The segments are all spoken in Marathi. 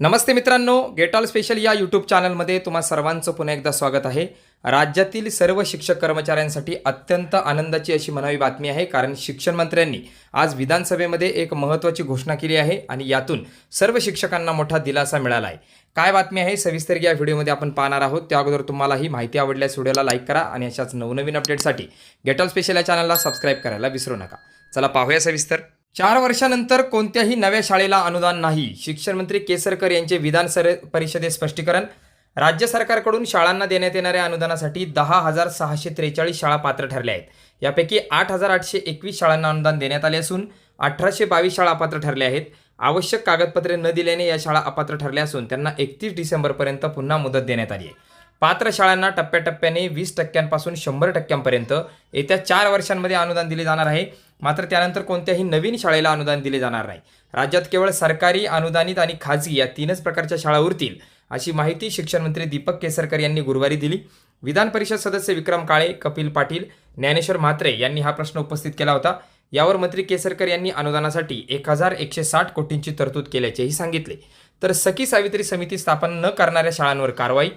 नमस्ते मित्रांनो गेट ऑल स्पेशल या यूट्यूब चॅनलमध्ये तुम्हा सर्वांचं पुन्हा एकदा स्वागत आहे. राज्यातील सर्व शिक्षक कर्मचाऱ्यांसाठी अत्यंत आनंदाची अशी म्हणावी बातमी आहे कारण शिक्षण मंत्र्यांनी आज विधानसभेमध्ये एक महत्त्वाची घोषणा केली आहे आणि यातून सर्व शिक्षकांना मोठा दिलासा मिळाला आहे. काय बातमी आहे सविस्तर या व्हिडिओमध्ये आपण पाहणार आहोत. त्या अगोदर तुम्हाला ही माहिती आवडल्यास व्हिडिओला लाईक करा आणि अशाच नवनवीन अपडेटसाठी गेट ऑल स्पेशल या चॅनलला सबस्क्राईब करायला विसरू नका. चला पाहूया सविस्तर. चार वर्षानंतर कोणत्याही नव्या शाळेला अनुदान नाही. शिक्षण मंत्री केसरकर यांचे विधान सर परिषदेत स्पष्टीकरण. राज्य सरकारकडून शाळांना देण्यात येणाऱ्या अनुदानासाठी दहा हजार सहाशे त्रेचाळीस शाळा पात्र ठरल्या आहेत. यापैकी आठ हजार आठशे एकवीस शाळांना अनुदान देण्यात आले असून अठराशे बावीस शाळा अपात्र ठरल्या आहेत. आवश्यक कागदपत्रे न दिल्याने या शाळा अपात्र ठरल्या असून त्यांना एकतीस डिसेंबरपर्यंत पुन्हा मुदत देण्यात आली आहे. पात्र शाळांना टप्प्याटप्प्याने वीस टक्क्यांपासून शंभर टक्क्यांपर्यंत येत्या चार वर्षांमध्ये अनुदान दिले जाणार आहे. मात्र त्यानंतर कोणत्याही नवीन शाळेला अनुदान दिले जाणार नाही. राज्यात केवळ सरकारी अनुदानित आणि खाजगी या तीनच प्रकारच्या शाळा उरतील अशी माहिती शिक्षण मंत्री दीपक केसरकर यांनी गुरुवारी दिली. विधान परिषद सदस्य विक्रम काळे कपिल पाटील ज्ञानेश्वर म्हात्रे यांनी हा प्रश्न उपस्थित केला होता. यावर मंत्री केसरकर यांनी अनुदानासाठी एक हजार एकशे साठ कोटींची तरतूद केल्याचेही सांगितले. तर सखी सावित्री समिती स्थापन न करणाऱ्या शाळांवर कारवाई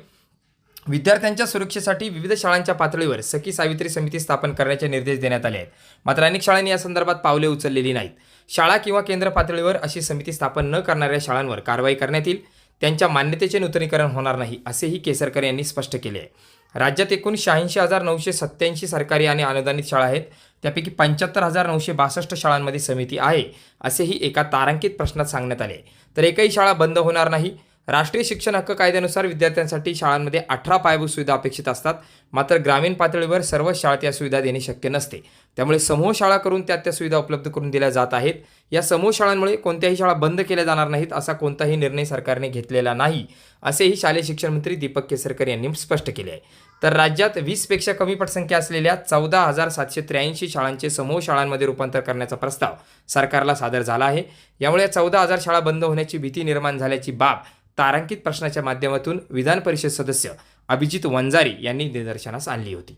विद्यार्थ्यांच्या सुरक्षेसाठी विविध शाळांच्या पातळीवर सखी सावित्री समिती स्थापन करण्याचे निर्देश देण्यात आले आहेत. मात्र अनेक शाळांनी या संदर्भात पावले उचललेली नाहीत. शाळा किंवा केंद्र पातळीवर अशी समिती स्थापन न करणाऱ्या शाळांवर कारवाई करण्यात येईल. त्यांच्या मान्यतेचे नूतनीकरण होणार नाही असेही केसरकर यांनी स्पष्ट केले आहे. राज्यात एकूण शहाऐंशी हजार नऊशे सत्त्याऐंशी सरकारी आणि अनुदानित शाळा आहेत. त्यापैकी पंच्याहत्तर हजार नऊशे बासष्ट शाळांमध्ये समिती आहे असेही एका तारांकित प्रश्नात सांगण्यात आले. तर एकही शाळा बंद होणार नाही राष्ट्रीय शिक्षण हक्क कायद्यानुसार विद्यार्थ्यांसाठी शाळांमध्ये अठरा पायाभूत सुविधा अपेक्षित असतात. मात्र ग्रामीण पातळीवर सर्व शाळेत या सुविधा देणे शक्य नसते. त्यामुळे समूह शाळा करून त्या त्या सुविधा उपलब्ध करून दिल्या जात आहेत. या समूह शाळांमुळे कोणत्याही शाळा बंद केल्या जाणार नाहीत असा कोणताही निर्णय सरकारने घेतलेला नाही असेही शालेय शिक्षण मंत्री दीपक केसरकर यांनी स्पष्ट केले आहे. तर राज्यात वीसपेक्षा कमी पटसंख्या असलेल्या चौदा हजार सातशे त्र्याऐंशी शाळांचे समूह शाळांमध्ये रूपांतर करण्याचा प्रस्ताव सरकारला सादर झाला आहे. यामुळे चौदा हजार शाळा बंद होण्याची भीती निर्माण झाल्याची बाब तारांकित प्रश्नाच्या माध्यमातून विधान परिषद सदस्य अभिजित वंजारी यांनी निदर्शनास आणली होती.